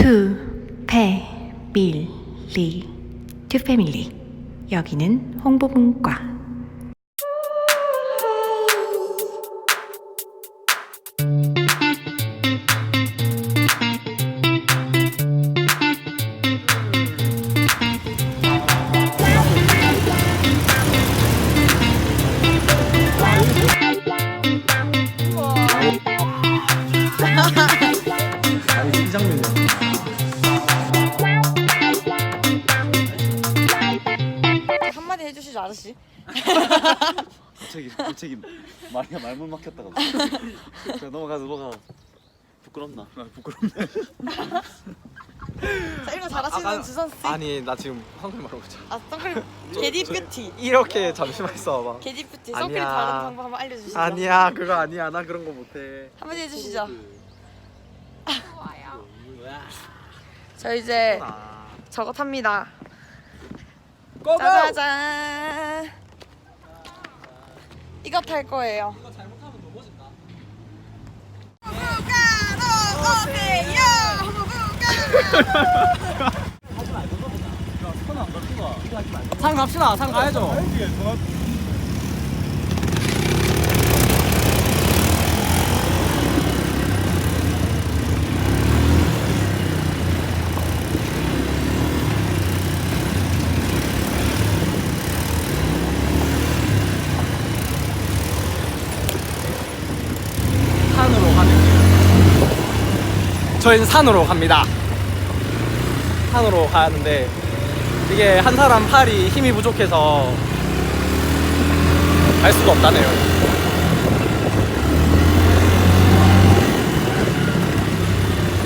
투 패밀리 투 패밀리 여기는 홍보문과 아저씨 갑자기 갑자기 말이야 말문 막혔다가 그래 넘어가서 넘어가 부끄럽나? 아, 부끄럽네 자 이런 거 잘하시는 아까- 주선 씨 아니 나 지금 선크림 바르고 있잖아. 아 선크림 게디 뷰티 이렇게 잠시만 있어봐. 게디 뷰티 아니야. 선크림 바르는 방법 한번 알려주시죠 아니야 그거 아니야 나 그런 거 못해. 한마디 해주시죠 저 이제 아. 저거 탑니다 고고! 짜자잔 이거 탈 거예요 산 갑시다. 산 가야죠로 가는 길. 저희는 산으로 갑니다. 산으로 가는데 이게 한 사람 팔이 힘이 부족해서 갈 수가 없다네요.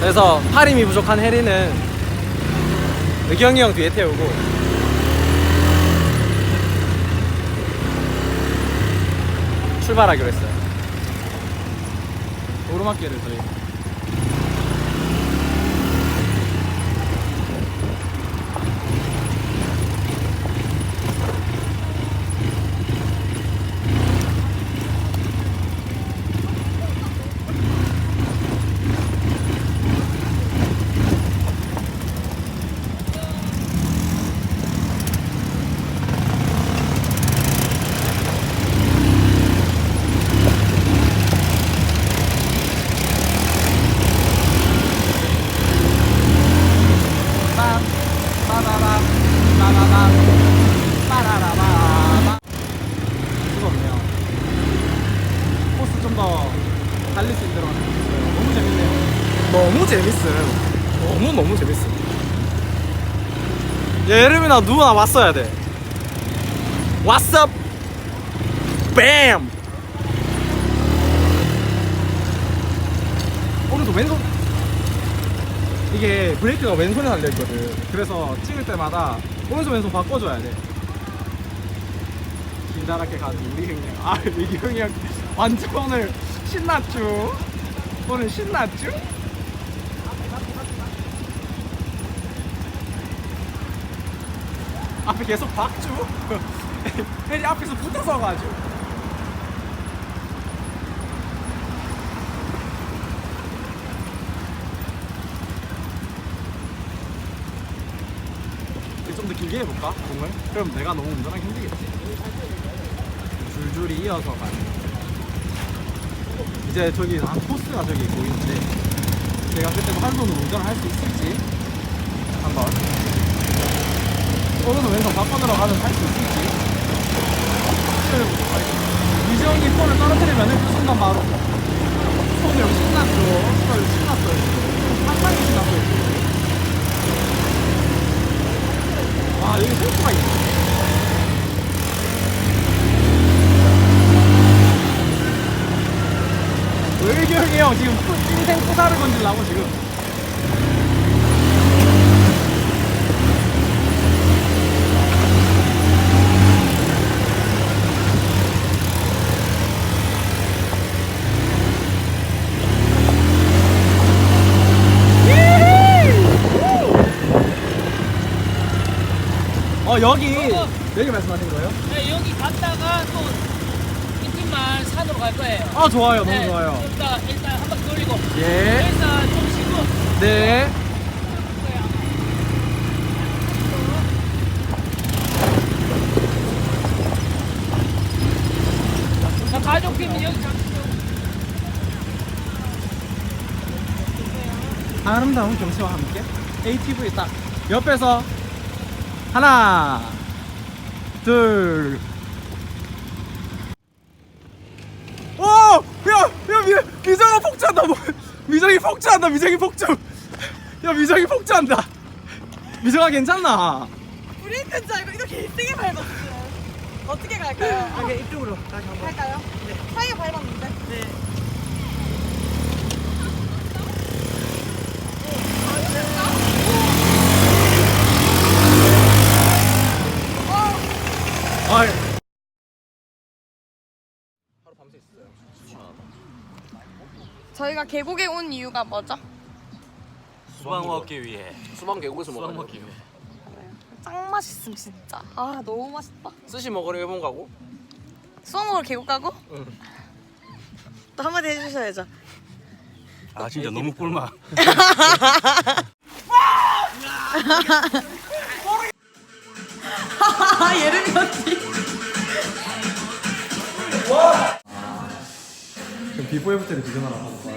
그래서 팔 힘이 부족한 혜리는 의경이 형 뒤에 태우고 출발하기로 했어요. 오르막길을 저희 빠바바 빠바바 빠라라바 무섭네요 코스 좀 더 달릴 수 있는 데로 가는 게 있어요 너무 재밌네요 너무 재밌음 너무 너무 재밌음 예름이나 누구나 왔어야 돼. 왔어 뱀 오늘도 왼손. 이게 브레이크가 왼손에 달려있거든. 그래서 찍을 때마다 오른손 왼손 바꿔줘야 돼. 기다랗게 가는 우리 형님 아 우리 형이 형 완전 오늘 신났죠? 오늘 신났죠 앞에 계속 박죠 혜리 앞에서 붙어서 가죠 좀 더 길게 해볼까? 공을? 그럼 내가 너무 운전하기 힘들겠지. 줄줄이 이어서 가는 이제 저기 한 코스가 저기 보이는데. 제가 그때 한 손으로 운전을 할 수 있을지. 한번 오른손 왼손 바꿔 들어 가면 할 수 있을지. 시도해보도록 하겠습니다 유정이 폰을 떨어뜨리면 그 순간 바로 여기 신났죠. 손이 신났어요. 상당히 신났어요. 와 여기 셀프가 있네. 외경이 형 지금 푸- 인생 포사를 건질라고 지금 여기 어, 어. 여기 말씀하신 거예요? 네, 여기 갔다가 또 이팀만 산으로 갈 거예요. 아 좋아요 너무 네, 좋아요 일단 일단 한번 돌리고. 예. 일단 좀 쉬고. 네. 아름다운 경치와 함께 ATV 딱 옆에서 하나 둘 오! 야! 야 미, 미정아 폭주한다 뭐. 미정이 폭주한다 미정이 폭주 야 미정이 폭주한다 미정아 괜찮나? 브레이크인 줄 알고 이거 개세게 밟았어요. 어떻게 갈까요? 오케이 이쪽으로 다시 한번 갈까요? 네. 사이에 밟았는데. 네. 아이 저희가 계곡에 온 이유가 뭐죠? 수박 먹기 위해. 수박 계곡에서 먹어야 돼. 짱 맛있음 진짜. 아 너무 맛있다. 스시 먹으러 일본 가고 수원 먹으러 계곡 가고? 또 한마디 해주셔야죠. 아 진짜 너무 꿀맛. 아 예름이었지. 그럼 비포 애프터를 비교하나 봐봐